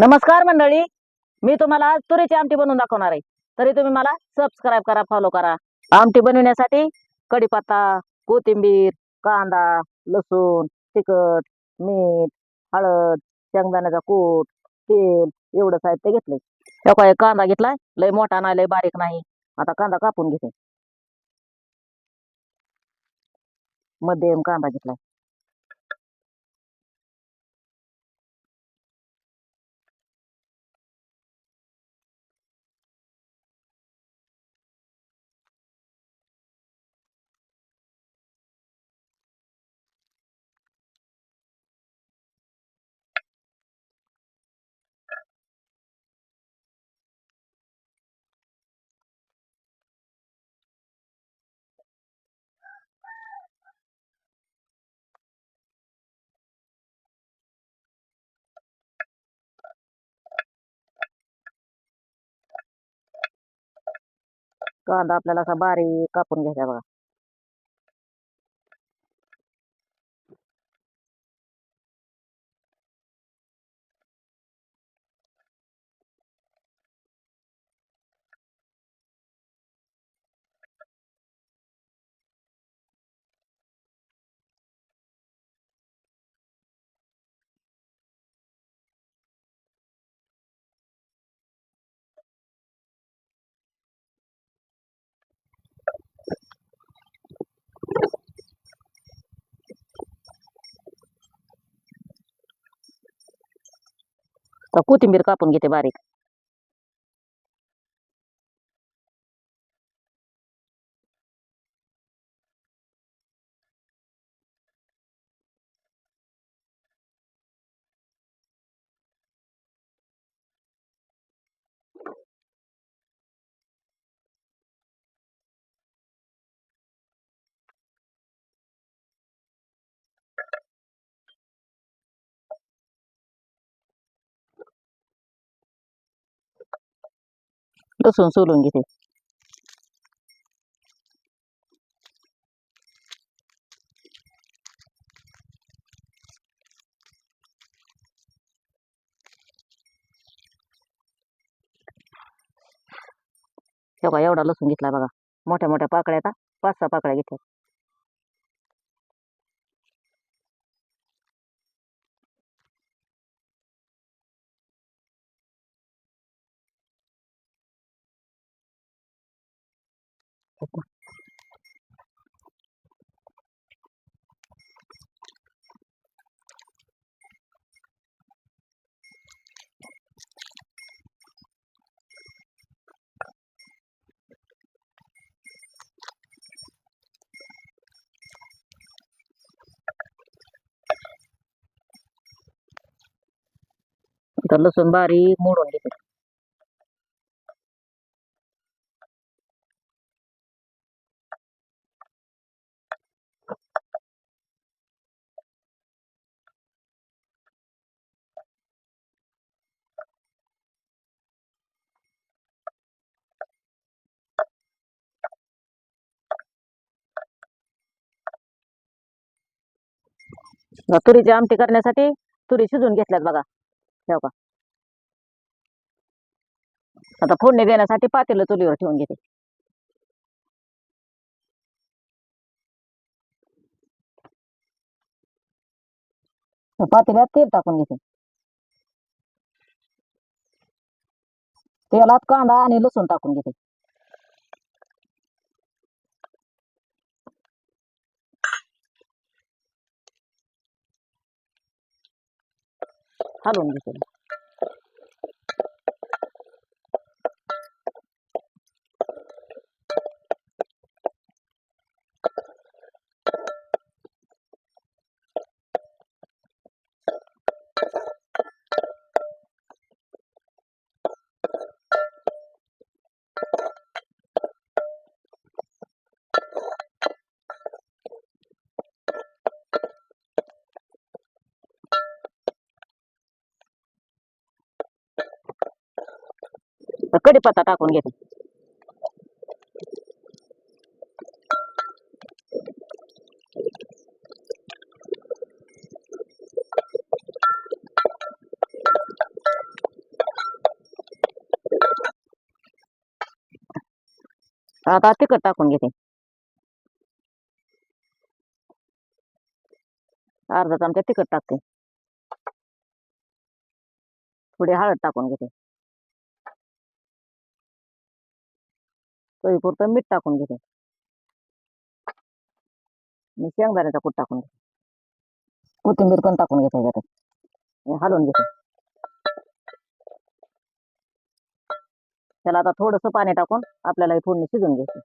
नमस्कार मंडळी. मी तुम्हाला आज तुरीची आमटी बनवून दाखवणार आहे. तरी तुम्ही मला सबस्क्राईब करा फॉलो करा. आमटी बनवण्यासाठी कढीपत्ता कोथिंबीर कांदा लसूण तिखट मीठ हळद शेंगदाण्याचा कूट तेल एवढं साहित्य घेतलंय. हे एक कांदा घेतलाय. लय मोठा नाही लय बारीक नाही. आता कांदा कापून घेते. मध्यम कांदा घेतलाय. कांदा आपल्याला असा बारीक कापून घ्यायचा बघा. कोथिंबीर कापून घेते बारीक? लसूण सोलून घेते हे बघा एवढा लसूण घेतला बघा मोठ्या मोठ्या पाकळ्या आता पाच सहा पाकळ्या घेतल्या आता लसूण बारीक मोडून घेते तुरीची आमटी करण्यासाठी तुरी शिजून घेतल्यात बघा. ठेव का? आता फोडणी देण्यासाठी पातेलं चुलीवर ठेवून घेते. पातेल्यात तेल टाकून घेते. तेलात कांदा आणि लसूण टाकून घेते. हलवून घेते तर कडीपत्ता टाकून घेते. आता तिखट टाकून घेते. अर्धा चमचा तिखट टाकते. थोडी हळद टाकून घेते. चवीपुरतं मीठ टाकून घेते. मी शेंगदाण्याचा कूट टाकून घेते. कोथिंबीर पण टाकून घेते त्याच्यात हलवून घेते. त्याला आता थोडंसं पाणी टाकून आपल्याला ही फोडणी शिजून घ्यायची.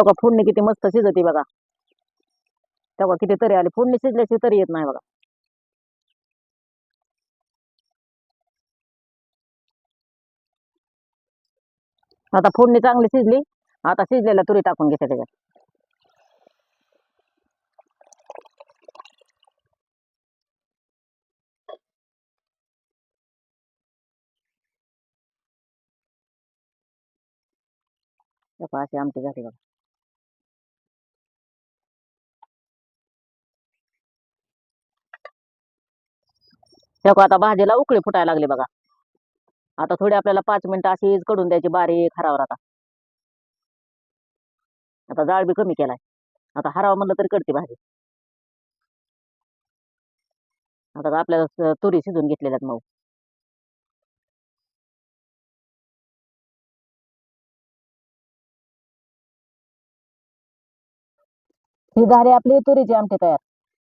तेव्हा फोडणी किती मस्त शिजती बघा. तेव्हा किती तरी आली. फोडणी शिजल्याची तरी येत नाही बघा. आता फोडणी चांगली शिजली. आता शिजलेल्या तुरी टाकून घेते त्याच्यात. अशी आमटी झाली बघा. तेव्हा आता भाजीला उकळी फुटायला लागली बघा. आता थोडी आपल्याला पाच मिनिटं अशीच कडून द्यायची बारीक हरावर आता. आता जाळ बी कमी केलाय. आता हराव म्हणलं तरी कडते भाजी. आता आपल्याला तुरी शिजून घेतलेल्यात मग ही झाली आपली तुरीची आमटी तयार.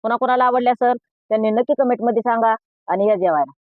कोणा कोणाला आवडली असेल त्यांनी नक्की कमेंटमध्ये सांगा. અને એ જવાના